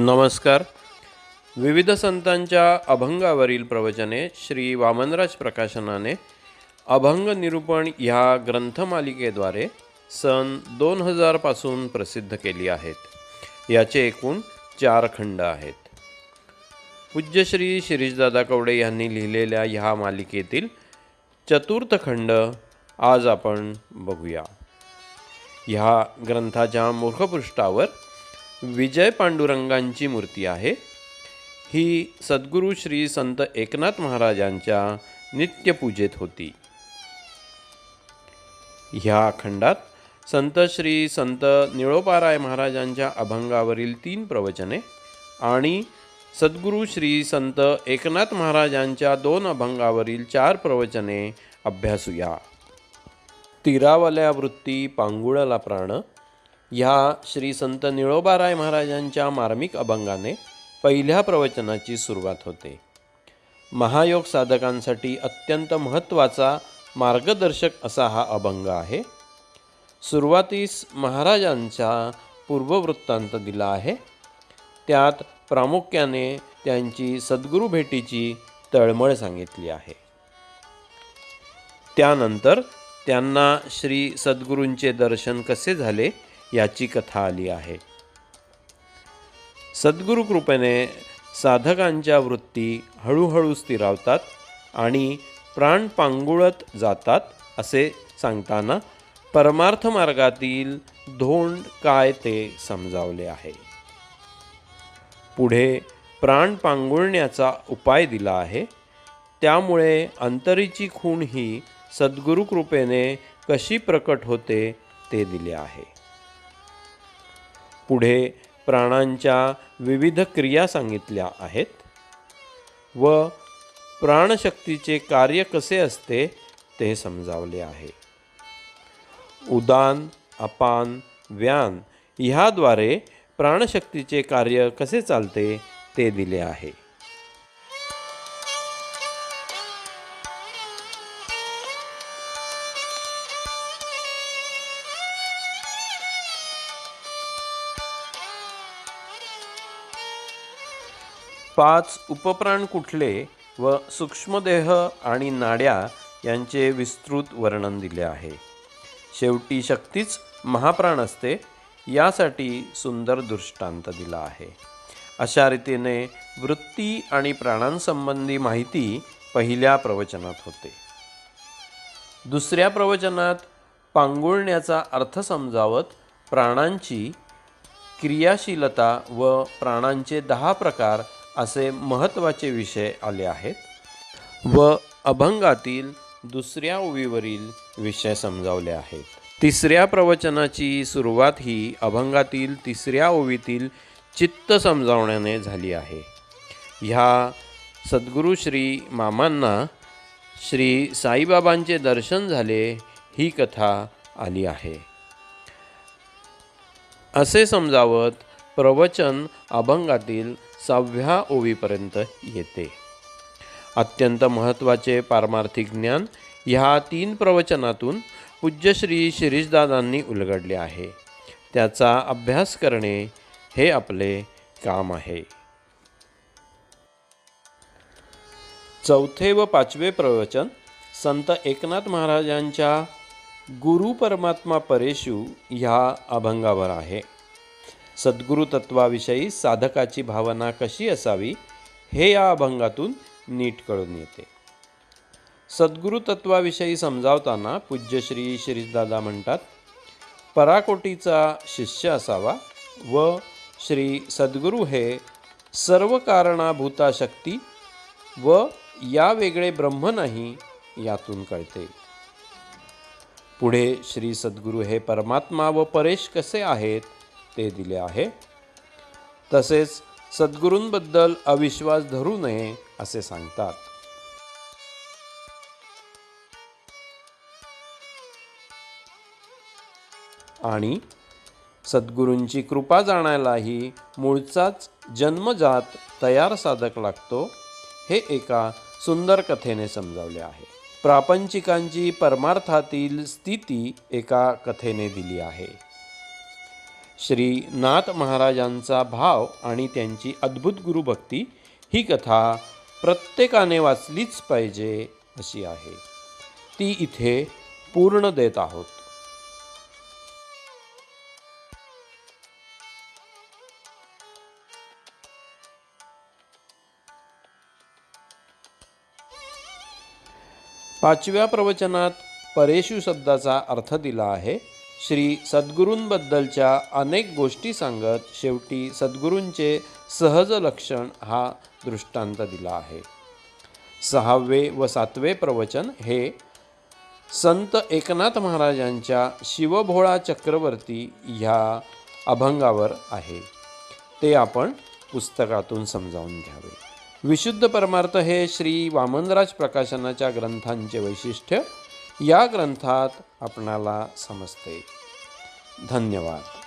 नमस्कार. विविध संतांच्या अभंगावरील प्रवचने श्री वामनराज प्रकाशनाने अभंग निरूपण ह्या ग्रंथमालिकेद्वारे सन दोन हजारपासून प्रसिद्ध केली आहेत. याचे एकूण चार खंड आहेत. पूज्य श्री शिरीषदादा कवडे यांनी लिहिलेल्या ह्या मालिकेतील चतुर्थ खंड आज आपण बघूया. ह्या ग्रंथाच्या मुखपृष्ठावर विजय पांडुरंगांची मूर्ती आहे. ही सद्गुरू श्री संत एकनाथ महाराजांच्या नित्यपूजेत होती. ह्या खंडात संत श्री संत निळोपाराय महाराजांच्या अभंगावरील तीन प्रवचने आणि सद्गुरू श्री संत एकनाथ महाराजांच्या दोन अभंगावरील चार प्रवचने अभ्यासूया. तिरावल्या वृत्ती पांगुळला प्राण ह्या श्री संत निळोबाराय महाराजांच्या मार्मिक अभंगाने पहिल्या प्रवचनाची सुरुवात होते. महायोग साधकांसाठी अत्यंत महत्त्वाचा मार्गदर्शक असा हा अभंग आहे. सुरुवातीस महाराजांचा पूर्ववृत्तांत दिला आहे. त्यात प्रामुख्याने त्यांची सद्गुरू भेटीची तळमळ सांगितली आहे. त्यानंतर त्यांना श्री सद्गुरूंचे दर्शन कसे झाले? याची कथा आली आहे. सद्गुरू कृपेने साधकांच्या वृत्ती हळूहळू स्थिरावतात आणि प्राण पांगुळत जातात असे सांगताना परमार्थ मार्गातील धोंड काय ते समजावले आहे. पुढे प्राण पांगुळण्याचा उपाय दिला आहे. त्यामुळे अंतरीची खूण ही सद्गुरुकृपेने कशी प्रकट होते ते दिले आहे. पुढे प्राणांच्या विविध क्रिया सांगितल्या आहेत. व प्राणशक्तीचे कार्य कसे असते ते समजावले आहे. उदान अपान व्यान ह्याद्वारे प्राणशक्तीचे कार्य कसे चालते ते दिले आहे. पाच उपप्राण कुठले व सूक्ष्मदेह आणि नाड्या यांचे विस्तृत वर्णन दिले आहे. शेवटी शक्तीच महाप्राण असते यासाठी सुंदर दृष्टांत दिला आहे. अशा रीतीने वृत्ती आणि प्राणांसंबंधी माहिती पहिल्या प्रवचनात होते. दुसऱ्या प्रवचनात पांगुळण्याचा अर्थ समजावत प्राणांची क्रियाशीलता व प्राणांचे दहा प्रकार असे महत्त्वाचे विषय आले आहेत. व अभंगातील दुसऱ्या ओवीवरील विषय समजावले आहेत. तिसऱ्या प्रवचनाची सुरुवात ही अभंगातील तिसऱ्या ओवीतील चित्त समजावण्याने झाली आहे. ह्या सद्गुरू श्री मामांना श्री साईबाबांचे दर्शन झाले ही कथा आली आहे. असे समजावत प्रवचन अभंगातील सहाव्या ओवीपर्यंत येते. अत्यंत महत्त्वाचे पारमार्थिक ज्ञान ह्या तीन प्रवचनातून पूज्य श्री शिरीषदादांनी उलगडले आहे. त्याचा अभ्यास करणे हे आपले काम आहे. चौथे व पाचवे प्रवचन संत एकनाथ महाराजांच्या गुरु परमात्मा परेशू ह्या अभंगावर आहे. सद्गुरु तत्वाविषयी साधकाची भावना कशी असावी हे या अभंगातून नीट कळून येते. सद्गुरु तत्वाविषयी समजावताना पूज्य श्री शिरीषदादा म्हणतात पराकोटीचा शिष्य असावा व श्री सद्गुरू हे सर्व कारणाभूता शक्ती व या वेगळे ब्रह्म नाही यातून कळते. पुढे श्री सद्गुरू हे परमात्मा व परेश कसे आहेत ते दिले आहे. तसेच सद्गुरूंबद्दल अविश्वास धरू नये असे सांगतात. आणि सद्गुरूंची कृपा जाणायलाही मूळचाच जन्मजात तयार साधक लागतो हे एका सुंदर कथेने समजावले आहे. प्रापंचिकांची परमार्थातील स्थिती एका कथेने दिली आहे. श्री नाथ महाराजांचा भाव आणि त्यांची अद्भुत गुरुभक्ती ही कथा प्रत्येकाने वाचलीच पाहिजे अशी आहे. ती इथे पूर्ण देत आहोत. पाचव्या प्रवचनात परेशु शब्दाचा अर्थ दिला आहे. श्री सद्गुरूंबद्दलच्या अनेक गोष्टी सांगत शेवटी सद्गुरूंचे सहज लक्षण हा दृष्टांत दिला आहे. सहावे व सातवे प्रवचन हे संत एकनाथ महाराजांच्या शिवभोळा चक्रवर्ती ह्या अभंगावर आहे. ते आपण पुस्तकातून समजावून घ्यावे. विशुद्ध परमार्थ हे श्री वामनराज प्रकाशनाच्या ग्रंथांचे वैशिष्ट्य या ग्रंथात आपणाला समजते. धन्यवाद.